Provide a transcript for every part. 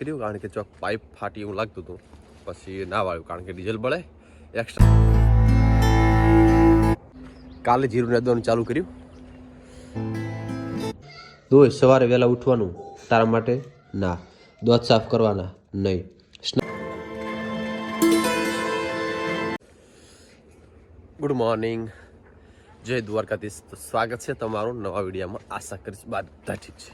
કર્યું કારણ કે ચોક પાઇપ ફાટી એવું લાગતું હતું પછી ના વાળ્યું કારણ કે ડીઝલ બળે એક્સ્ટ્રા કાલે જીરું નાદવાનું ચાલુ કર્યું. દોય સવારે વહેલા ઉઠવાનું તારા માટે ના દોધ સાફ કરવાના નહીં. ગુડ મોર્નિંગ જય દ્વારકાધીશ. સ્વાગત છે તમારું નવા વિડીયોમાં. આશા કરીશ બધા ઠીક છે.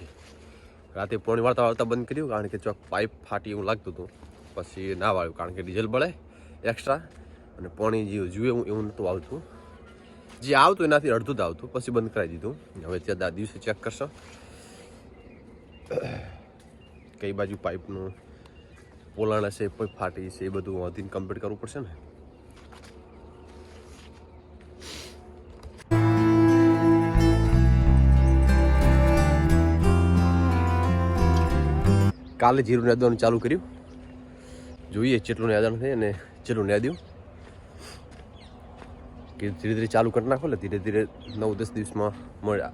રાતે પોણી વાળતા વાળતા બંધ કર્યું, કારણ કે ચોક પાઇપ ફાટી એવું લાગતું હતું. પછી ના વાળ્યું, કારણ કે ડીઝલ બળે એક્સ્ટ્રા અને પોણી જે જુએ એવું એવું નહોતું આવતું. જે આવતું એનાથી અડધું જ આવતું, પછી બંધ કરાવી દીધું. હવે ત્યાં દિવસે ચેક કરશો. કઈ બાજુ પાઇપનું પોલાણ હશે ફાટી છે એ બધું વધીને કમ્પ્લીટ કરવું પડશે ને? કાલે જીરું નાદવાનું ચાલુ કર્યું. જોઈએ જેટલું નાદવાનું થાય અને જેટલું નાદ્યું કે ધીરે ધીરે ચાલુ કરી નાખો ને ધીરે ધીરે નવ દસ દિવસમાં મળે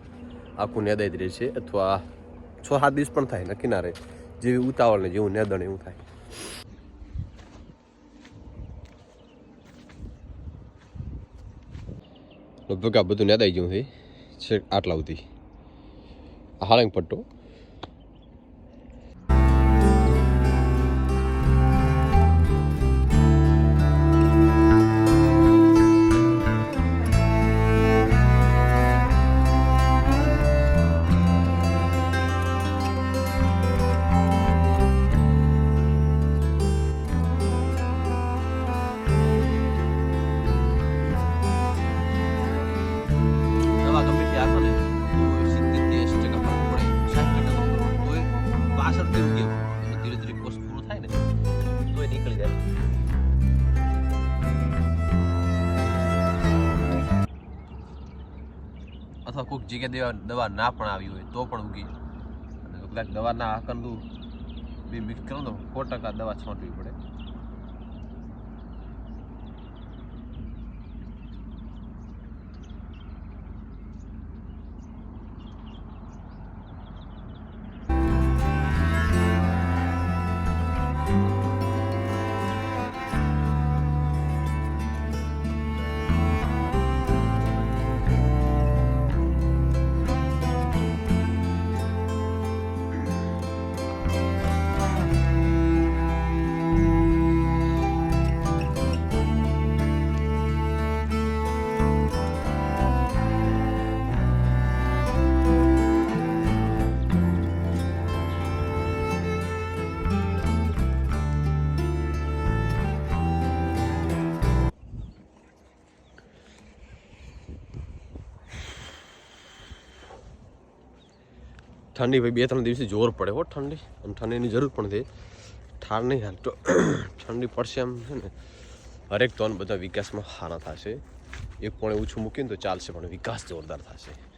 આખું નેદાઈ રહે છે અથવા છ સાત દિવસ પણ થાય નક્કી ના રહે જેવી ઉતાવળ ને જેવું નેદણ એવું થાય. લગભગ આ બધું નેદાઈ ગયું છે આટલા સુધી. હાળંગ પટ્ટો. કેવું એટલે ધીરે ધીરે કોર્સ પૂરો થાય ને તોય નીકળી જાય. અથવા કોઈક જગ્યાએ દવા દવા ના પણ આવી હોય તો પણ ઉગી અને કદાચ દવાના આકંદું બી મિક્સ કરો તો સો ટકા દવા છાંટવી પડે. ઠંડી ભાઈ બે ત્રણ દિવસથી જોર પડે હો ઠંડી. અને ઠંડીની જરૂર પણ છે. ઠાર નહીં હાલ તો ઠંડી પડશે એમ છે ને. હરેક તોન બધા વિકાસમાં સારા થશે. એક પણ ઓછું મૂકીને તો ચાલશે, પણ વિકાસ જોરદાર થશે.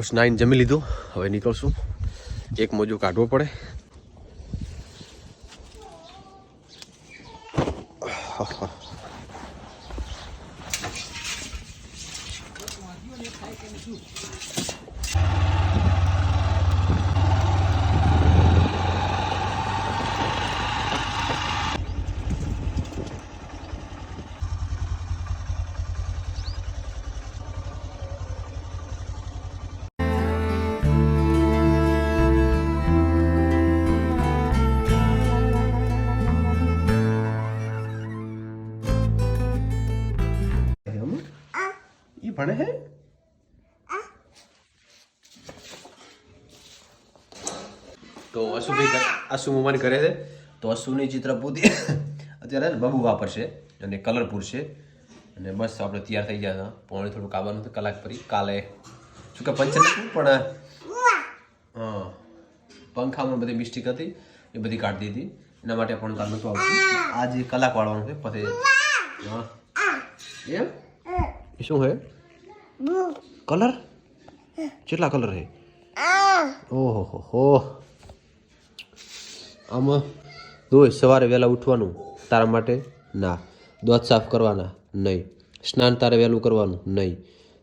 બસ નાઈન જમી લીધું. હવે નીકળશું. એક મોજો કાઢવો પડે. એ ભણે હે? તો અશુભાઈ અશુ મમ્માની કરે છે. તો અશ્વિની ચિત્રપુતી અત્યારે બબુ વાપરશે અને કલર પૂરશે અને બસ આપણે તૈયાર થઈ ગયા હતા. પોણી થોડું કાબવાનું હતું કલાક પછી કાલે શું કે પંચર પણ હા. પંખામાં બધી મિસ્ટેક હતી. એ બધી કાઢી દીધી. એના માટે પણ કાલ નતું આવતું. આ જે કલાક વાળવાનું છે. પછી હા. એમ? શું હે? કલર કેટલા કલર હે? ઓહો હો હો આમાં રોજ સવારે વહેલા ઉઠવાનું તારા માટે? ના. દાંત સાફ કરવાના નહીં. સ્નાન તારે વહેલું કરવાનું નહીં.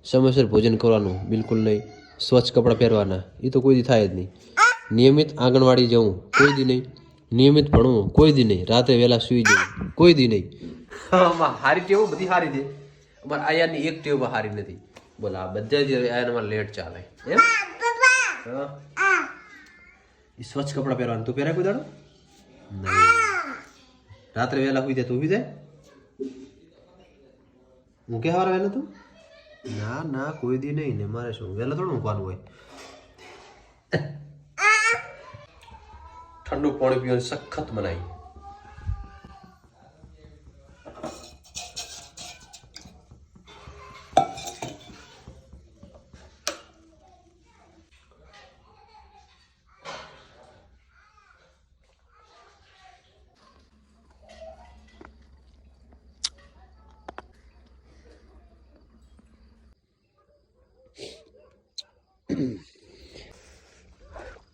સમયસર ભોજન કરવાનું બિલકુલ નહીં. સ્વચ્છ કપડાં પહેરવાના એ તો કોઈ દી થાય જ નહીં. નિયમિત આંગણવાડી જવું કોઈ દી નહીં. નિયમિત ભણવું કોઈ દી નહીં. રાત્રે વહેલા સૂઈ જવું કોઈ દી નહીં. આમાં હારી ટેવો બધી હારી છે. અમારા આયાની એક ટેવ હારી નથી. બોલ બધા જ આયામાં લેટ ચાલે. એમ? એ સ્વચ્છ કપડાં પહેરવાનું. તું પહેરાય કોઈ દાડો? રાત્રે વહેલા સુઈ જાય તું બી જાય? હું કે સવારે વહેલા તું? ના ના કોઈ દી નહીં ને મારે શું વહેલા થોડું મૂકવાનું હોય. ઠંડુ પાણી પીવાનું સખત મનાઈ.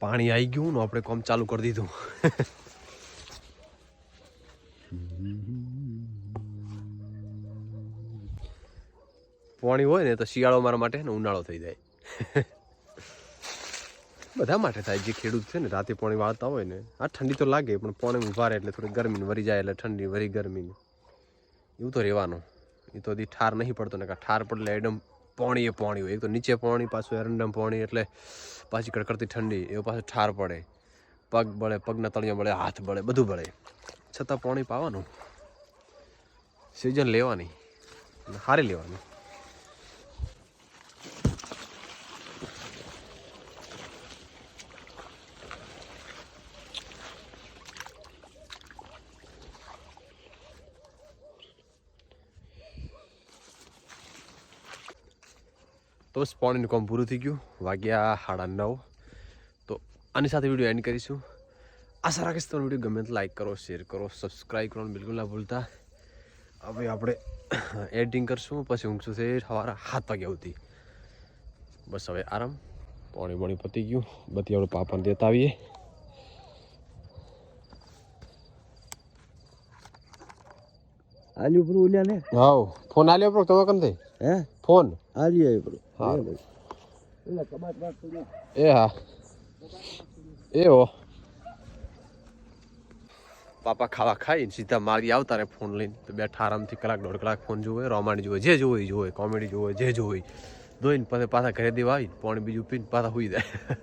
પાણી આવી ગયું ને આપણે કામ ચાલુ કરી દીધું. પાણી હોય ને તો શિયાળો મારા માટે ને ઉનાળો થઈ જાય. બધા માટે થાય જે ખેડૂત છે ને, રાતે પાણી વાળતા હોય ને, આ ઠંડી તો લાગે પણ પાણી રહે એટલે થોડી ગરમી વરી જાય એટલે ઠંડી, વરી ગરમી એવું તો રહેવાનું. એ તો હજી ઠાર નહીં પડતો ને ઠાર પડે એકદમ પાણી એ પાણી હોય. એક તો નીચે પાણી, પાછું એરંડમ પાણી એટલે પાછી કડકડતી ઠંડી, એવું પાછું ઠાર પડે. પગ બળે, પગના તળિયા બળે, હાથ બળે, બધું બળે. છતાં પાણી પાવાનું. સિઝન લેવાની. હારી લેવાની. તો બસ પાણીનું કામ પૂરું થઈ ગયું. વાગ્યા સાડા નવ. તો આની સાથે વીડિયો એન્ડ કરીશું. આશા રાખીશ તમને વીડિયો ગમે તો લાઈક કરો શેર કરો સબસ્ક્રાઈબ કરવાનું બિલકુલ ના ભૂલતા. હવે આપણે એડિટિંગ કરશું પછી ઊંઘશું છે સવારે સાત વાગ્યા સુધી. બસ હવે આરામ. પાણી પાણી પતી ગયું. બધી આપણે પાપાને દેતા આવીએ. આલ્યું પેલું ઓલ્યા ને? હા ફોન આલ્યો પણ તમે કેમ થઈ હે? ફોન? આલ્યું પેલું હા. પેલા કબાટ વાત તો એ હા. એ હો પાપા ખાવા ખાઈને સીધા મારી આવતા રે ફોન લઈને. તો બેઠા આરામથી કલાક દોઢ કલાક ફોન જોવે રોમાણી જોવે જે જોવે જોવે કોમેડી જોવે જે જોવે ધોઈને પછી પાછા ઘરે દેવા આવીને પાણી બીજું પીને પાછા સુઈ જાય.